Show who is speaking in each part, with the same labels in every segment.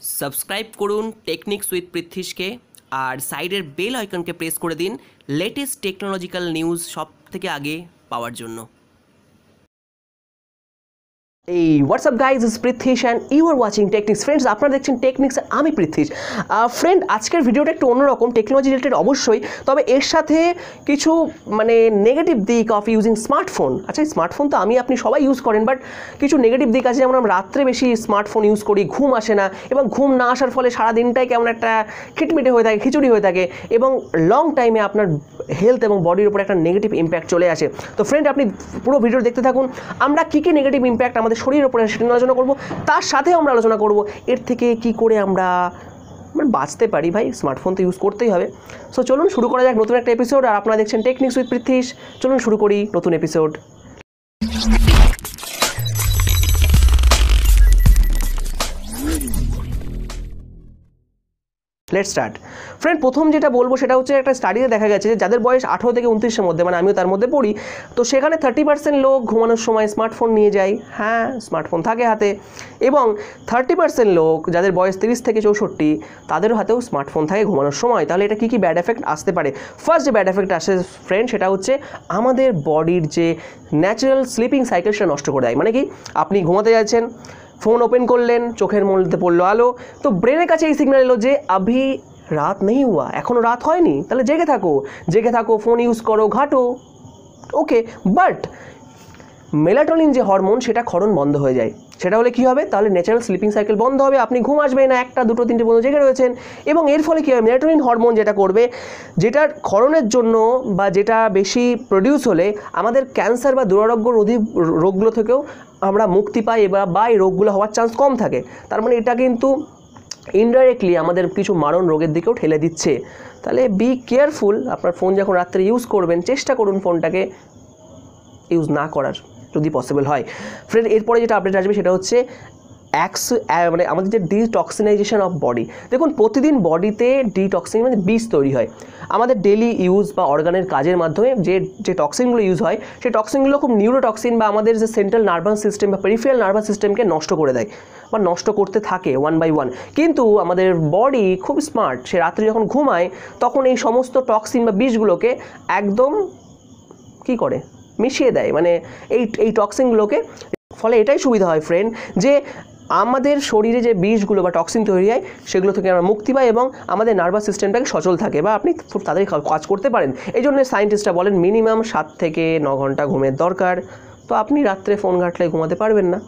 Speaker 1: Subscribe করুন techniques with পৃথ্বীশকে আর সাইডের bell আইকনকে press করে দিন লেটেস্ট টেকনোলজিক্যাল নিউজ সব থেকে আগে পাওয়ার জন্য। এই WhatsApp guys is Prithwish and you are watching Technics friends আপনারা দেখছেন টেকনিক্স আমি পৃথ্বীশ ফ্রেন্ড আজকের ভিডিওটা একটু অন্যরকম টেকনোলজি রিলেটেড অবশ্যই, তবে এর সাথে কিছু মানে নেগেটিভ দিক অফ ইউজিং স্মার্টফোন আচ্ছা স্মার্টফোন তো আমি, আপনি সবাই ইউজ করেন বাট কিছু নেগেটিভ দিক আছে, যেমন আমরা রাত্রে বেশি স্মার্টফোন ইউজ করি, ঘুম আসে না, এবং ঘুম না আসার ফলে সারা দিনটাই কেমন একটা খিটমিটে হয়ে থাকে, খিচুড়ি হয়ে থাকে, এবং লং টাইমে আপনার হেলথ এবং বডির উপর একটা নেগেটিভ ইম্প্যাক্ট চলে আসে। তো ফ্রেন্ড আপনি পুরো ভিডিও দেখতে থাকুন, আমরা কী কী নেগেটিভ ইম্প্যাক্ট আমাদের শরীরের ওপরে সেটা নিয়ে আলোচনা করব। তার সাথেও আমরা আলোচনা করব। এর থেকে কি করে আমরা মানে বাঁচতে পারি ভাই? স্মার্টফোন তো ইউজ করতেই হবে। সো চলুন শুরু করা যাক নতুন একটা এপিসোড আর আপনারা দেখছেন টেকনিক্স উইথ পৃথিস চলুন শুরু করি নতুন এপিসোড লেট স্টার্ট ফ্রেন্ড প্রথম যেটা বলব সেটা হচ্ছে একটা স্টাডিতে দেখা গেছে যে যাদের বয়স আঠেরো থেকে উনত্রিশের মধ্যে মানে আমিও তার মধ্যে পড়ি, তো সেখানে থার্টি পার্সেন্ট লোক ঘুমানোর সময় স্মার্টফোন নিয়ে যায়। হ্যাঁ স্মার্টফোন থাকে হাতে। এবং থার্টি পার্সেন্ট লোক যাদের বয়স তিরিশ থেকে চৌষট্টি, তাদেরও হাতেও স্মার্টফোন থাকে ঘুমানোর সময়। তাহলে এটা কী কী ব্যাড এফেক্ট আসতে পারে? ফার্স্ট যে ব্যাড এফেক্ট আসে ফ্রেন্ড সেটা হচ্ছে আমাদের বডির যে ন্যাচারাল স্লিপিং সাইকেল সেটা নষ্ট করে দেয়। মানে কি? আপনি ঘুমাতে যাচ্ছেন ফোন ওপেন করলেন, চোখের মধ্যে পড়ল আলো। তো ব্রেনের কাছে এই সিগন্যাল এলো যে, আভি, রাত নেই হুয়া এখনও রাত হয়নি, তাহলে জেগে থাকো। জেগে থাকো ফোন ইউজ করো, ঘাটো। ওকে বাট মেলাটোনিন যে হরমোন, সেটা ক্ষরণ বন্ধ হয়ে যায়। সেটা হলে কী হবে? তাহলে ন্যাচারাল স্লিপিং সাইকেল বন্ধ হবে, আপনি ঘুম আসবে না, একটা, দুটো, তিনটে পর্যন্ত জেগে রয়েছেন। এবং এর ফলে কী হবে? মেলাটোনিন হরমোন যেটা করবে, যেটার ক্ষরণের জন্য বা যেটা বেশি প্রডিউস হলে আমাদের ক্যান্সার বা দুরারোগ্য রোধী রোগগুলো থেকেও আমরা মুক্তি পাই বা বা এই রোগগুলো হওয়ার চান্স কম থাকে। তার মানে এটা কিন্তু ইনডাইরেক্টলি আমাদের কিছু মারণ রোগের দিকেও ঠেলে দিচ্ছে। তাহলে বি কেয়ারফুল আপনার ফোন যখন রাত্রে ইউজ করবেন, চেষ্টা করুন ফোনটাকে ইউজ না করার। যদি পসিবল হয়। ফ্রেন্ড এরপরে যেটা আপডেট আসবে সেটা হচ্ছে অ্যাক্স মানে আমাদের যে ডিটক্সিনাইজেশন অফ বডি দেখুন, প্রতিদিন বডিতে ডিটক্সিন মানে বিষ তৈরি হয়। আমাদের ডেলি ইউজ বা অর্গানের কাজের মাধ্যমে যে যে টক্সিনগুলো ইউজ হয়, সেই টক্সিনগুলো খুব নিউরোটক্সিন বা আমাদের যে সেন্ট্রাল নার্ভাস সিস্টেম বা পেরিফেরাল নার্ভাস সিস্টেমকে নষ্ট করে দেয় বা নষ্ট করতে থাকে ওয়ান বাই ওয়ান কিন্তু আমাদের বডি খুব স্মার্ট সে রাত্রে যখন ঘুমায়, তখন এই সমস্ত টক্সিন বা বিষগুলোকে একদম কি করে? মিশিয়ে দেয়। মানে এই এই টক্সিনগুলোকে ফলে এটাই সুবিধা হয় ফ্রেন্ড যে আমাদের শরীরে যে বিষগুলো বা টক্সিন তৈরি হয়, সেগুলো থেকে আমরা মুক্তি পাই এবং আমাদের নার্ভাস সিস্টেমটাকে সচল থাকে বা আপনি খুব তাড়াতাড়ি কাজ করতে পারেন। এই জন্য সায়েন্টিস্টরা বলেন মিনিমাম সাত থেকে ন ঘণ্টা ঘুমের দরকার। তো আপনি রাত্রে ফোন ঘাটলে ঘুমাতে পারবেন না।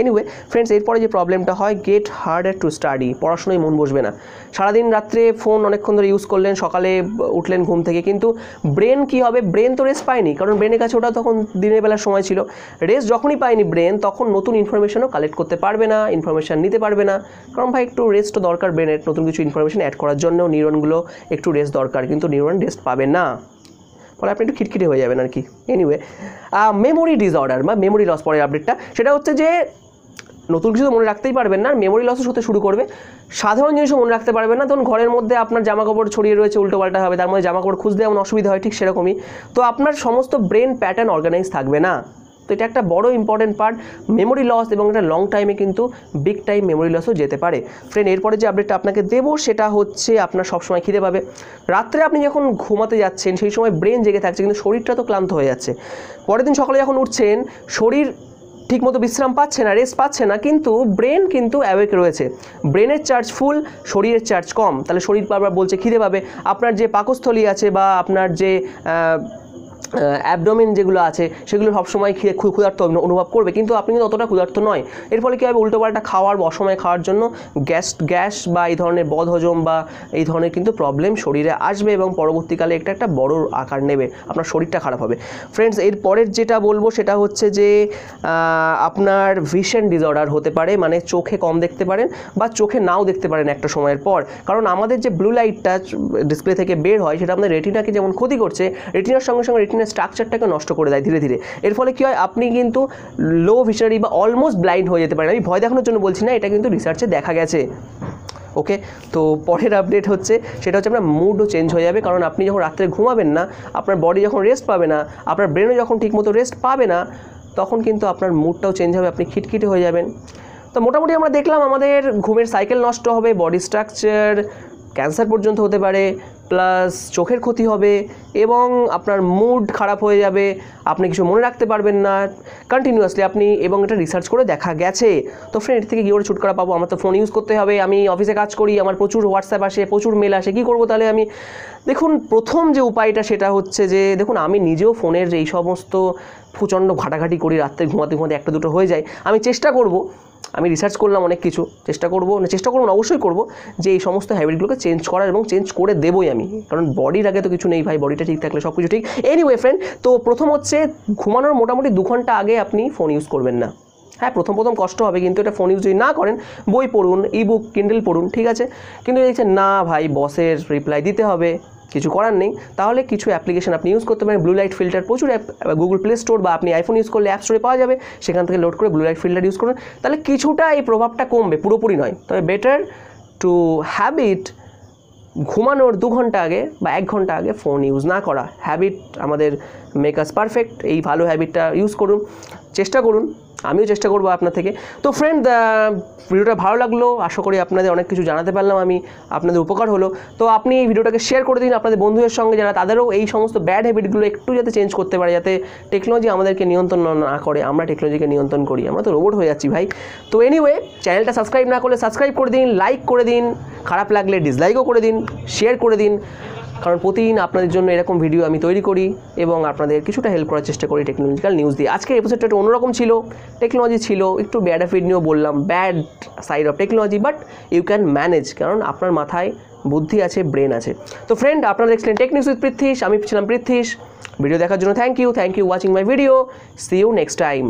Speaker 1: এনিওয়ে ফ্রেন্ডস এরপরে যে প্রবলেমটা হয় গেট হার্ডার টু স্টাডি পড়াশোনায় মন বসবে না। সারাদিন রাত্রে ফোন অনেকক্ষণ ধরে ইউজ করলেন, সকালে উঠলেন ঘুম থেকে, কিন্তু ব্রেন কি হবে? ব্রেন তো রেস্ট পায়নি, কারণ ব্রেনের কাছে ওটা তখন দিনের বেলার সময় ছিল। রেস্ট যখনই পায়নি ব্রেন তখন নতুন ইনফরমেশনও কালেক্ট করতে পারবে না ইনফরমেশান নিতে পারবে না। কারণ ভাই, একটু রেস্টও দরকার ব্রেনের নতুন কিছু ইনফরমেশন অ্যাড করার জন্য নিউরনগুলো একটু রেস্ট দরকার, কিন্তু নিউরন রেস্ট পাবে না। ফলে আপনি একটু খিটখিটে হয়ে যাবেন আর কি এনিওয়ে মেমোরি ডিসঅর্ডার বা মেমোরি লস পরের আপডেটটা সেটা হচ্ছে যে, নতুন কিছু তো মনে রাখতেই পারবেন না মেমোরি লসও হতে শুরু করবে। সাধারণ জিনিসও মনে রাখতে পারবেন না, তখন ঘরের মধ্যে আপনার জামা কাপড় ছড়িয়ে রয়েছে উল্টো পাল্টা হবে, তার মধ্যে জামা কাপড় খুঁজতে এমন অসুবিধা হয়, ঠিক সেরকমই। তো আপনার সমস্ত ব্রেন প্যাটার্ন অর্গানাইজ থাকবে না। তো এটা একটা বড় ইম্পর্টেন্ট পার্ট মেমোরি লস এবং এটা লং টাইমে কিন্তু বিগ টাইম মেমোরি লসও যেতে পারে। ফ্রেন্ড এরপরে যে আপডেটটা আপনাকে দেবো সেটা হচ্ছে আপনার সবসময় খিদে পাবে। রাত্রে আপনি যখন ঘুমাতে যাচ্ছেন, সেই সময় ব্রেন জেগে থাকছে, কিন্তু শরীরটা তো ক্লান্ত হয়ে যাচ্ছে। পরের দিন সকালে যখন উঠছেন, শরীর ঠিকমতো বিশ্রাম পাচ্ছে না রেস্ট পাচ্ছে না, কিন্তু ব্রেন কিন্তু অ্যাওয়েক রয়েছে। ব্রেনের চার্জ ফুল শরীরের চার্জ কম। তাহলে শরীর বারবার বলছে খিদে পাবে। আপনার যে পাকস্থলী আছে বা আপনার যে অ্যাবডোমেন যেগুলো আছে, সেগুলো সবসময় খেয়ে ক্ষুধার্ত অনুভব করবে। কিন্তু আপনি কিন্তু অতটা ক্ষুধার্ত নয়। এর ফলে কী হবে? উল্টোপাল্টা খাওয়ার, অসময়ে খাওয়ার জন্য গ্যাস গ্যাস বা এই ধরনের বদহজম বা এই ধরনের কিন্তু প্রবলেম শরীরে আসবে এবং পরবর্তীকালে একটা একটা বড় আকার নেবে। আপনার শরীরটা খারাপ হবে। ফ্রেন্ডস এর পরের যেটা বলব, সেটা হচ্ছে যে আপনার ভিশন ডিসঅর্ডার হতে পারে মানে চোখে কম দেখতে পারেন বা চোখে নাও দেখতে পারেন একটা সময়ের পর। কারণ আমাদের যে ব্লু লাইটটা ডিসপ্লে থেকে বের হয়, সেটা আমাদের রেটিনাকে যেমন ক্ষতি করছে রেটিনার সঙ্গে সঙ্গে রেটিনা স্ট্রাকচারটাকে নষ্ট করে দেয় ধীরে ধীরে। এর ফলে কী হয়? আপনি কিন্তু লো ভিশনারি বা অলমোস্ট ব্লাইন্ড হয়ে যেতে পারেন। আমি ভয় দেখানোর জন্য বলছি না, এটা কিন্তু রিসার্চে দেখা গেছে। ওকে তো পরের আপডেট হচ্ছে, সেটা হচ্ছে আপনার মুডও চেঞ্জ হয়ে যাবে। কারণ আপনি যখন রাত্রে ঘুমাবেন না, আপনার বডি যখন রেস্ট পাবে না, আপনার ব্রেনও যখন ঠিকমতো রেস্ট পাবে না, তখন কিন্তু আপনার মুডটাও চেঞ্জ হবে, আপনি খিটখিটে হয়ে যাবেন। তো মোটামুটি আমরা দেখলাম, আমাদের ঘুমের সাইকেল নষ্ট হবে বডি স্ট্রাকচার ক্যান্সার পর্যন্ত হতে পারে প্লাস চোখের ক্ষতি হবে এবং আপনার মুড খারাপ হয়ে যাবে, আপনি কিছু মনে রাখতে পারবেন না কন্টিনিউয়াসলি আপনি এবং এটা রিসার্চ করে দেখা গেছে। তো ফ্রেন্ড এর থেকে কী করে ছুটকারা পাবো? আমার তো ফোন ইউজ করতে হবে, আমি অফিসে কাজ করি, আমার প্রচুর হোয়াটসঅ্যাপ আসে, প্রচুর মেল আসে, কী করব তাহলে আমি? দেখুন, প্রথম যে উপায়টা সেটা হচ্ছে যে, দেখুন, আমি নিজেও ফোনের এই সমস্ত প্রচণ্ড ঘাটাঘাটি করি, রাত্রে ঘুমাতে ঘুমাতে একটা দুটো হয়ে যায়, আমি চেষ্টা করব আমি রিসার্চ করলাম অনেক কিছু, চেষ্টা করব না চেষ্টা করব অবশ্যই করব যে এই সমস্ত হ্যাবিটগুলোকে চেঞ্জ করার এবং চেঞ্জ করে দেবই আমি। কারণ বডির আগে তো কিছু নেই ভাই বডিটা ঠিক থাকলে সব কিছু ঠিক। এনিওয়ে ফ্রেন্ড তো প্রথম হচ্ছে ঘুমানোর মোটামুটি দু ঘণ্টা আগে আপনি ফোন ইউজ করবেন না। হ্যাঁ প্রথম প্রথম কষ্ট হবে, কিন্তু এটা ফোন ইউজ যদি না করেন, বই পড়ুন ই বুক কিন্ডেল পড়ুন, ঠিক আছে? কিন্তু দেখছেন, না ভাই বসের রিপ্লাই দিতে হবে। কিছু করার নেই, তাহলে কিছু অ্যাপ্লিকেশন আপনি ইউজ করতে পারেন। ব্লু লাইট ফিল্টার প্রচুর অ্যাপ গুগল প্লে স্টোর বা আপনি আইফোন ইউজ করলে অ্যাপ স্টোরে পাওয়া যাবে। সেখান থেকে লোড করে ব্লু লাইট ফিল্টার ইউজ করুন। তাহলে কিছুটা এই প্রভাবটা কমবে, পুরোপুরি নয়। তবে বেটার টু হ্যাবিট ঘুমানোর দু ঘণ্টা আগে বা এক ঘণ্টা আগে ফোন ইউজ না করা। হ্যাবিট আমাদের মেকাস পারফেক্ট এই ভালো হ্যাবিটটা ইউজ করুন। চেষ্টা করুন। আমিও চেষ্টা করব আপনার থেকে। তো ফ্রেন্ড ভিডিওটা ভালো লাগল, আশা করি আপনাদের অনেক কিছু জানাতে পারলাম, আমি আপনাদের উপকার হলো। তো আপনি এই ভিডিওটাকে শেয়ার করে দিন আপনাদের বন্ধুদের সঙ্গে, যারা তাদেরও এই সমস্ত ব্যাড হ্যাবিটগুলো একটু যাতে চেঞ্জ করতে পারে, যাতে টেকনোলজি আমাদেরকে নিয়ন্ত্রণ না করে, আমরা টেকনোলজিকে নিয়ন্ত্রণ করি। আমরা তো রোবট হয়ে যাচ্ছি ভাই। তো এনিওয়ে চ্যানেলটা সাবস্ক্রাইব না করলে সাবস্ক্রাইব করে দিন লাইক করে দিন, খারাপ লাগলে ডিসলাইকও করে দিন শেয়ার করে দিন। কারণ প্রতিদিন আপনাদের জন্য এরকম ভিডিও আমি তৈরি করি এবং আপনাদের কিছুটা হেল্প করার চেষ্টা করি টেকনোলজিক্যাল নিউজ দিয়ে। আজকের এপিসোডটা একটু অন্যরকম ছিল টেকনোলজি ছিল, একটু ব্যাড অ্যাফিড নিয়েও বললাম bad side of technology but you can manage কারণ আপনার মাথায় বুদ্ধি আছে ব্রেন আছে। তো ফ্রেন্ড আপনারা দেখছিলেন টেক নিউজ উইথ পৃথ্বীশ আমি ছিলাম পৃথ্বীশ ভিডিও দেখার জন্য thank you thank you watching my video see you next time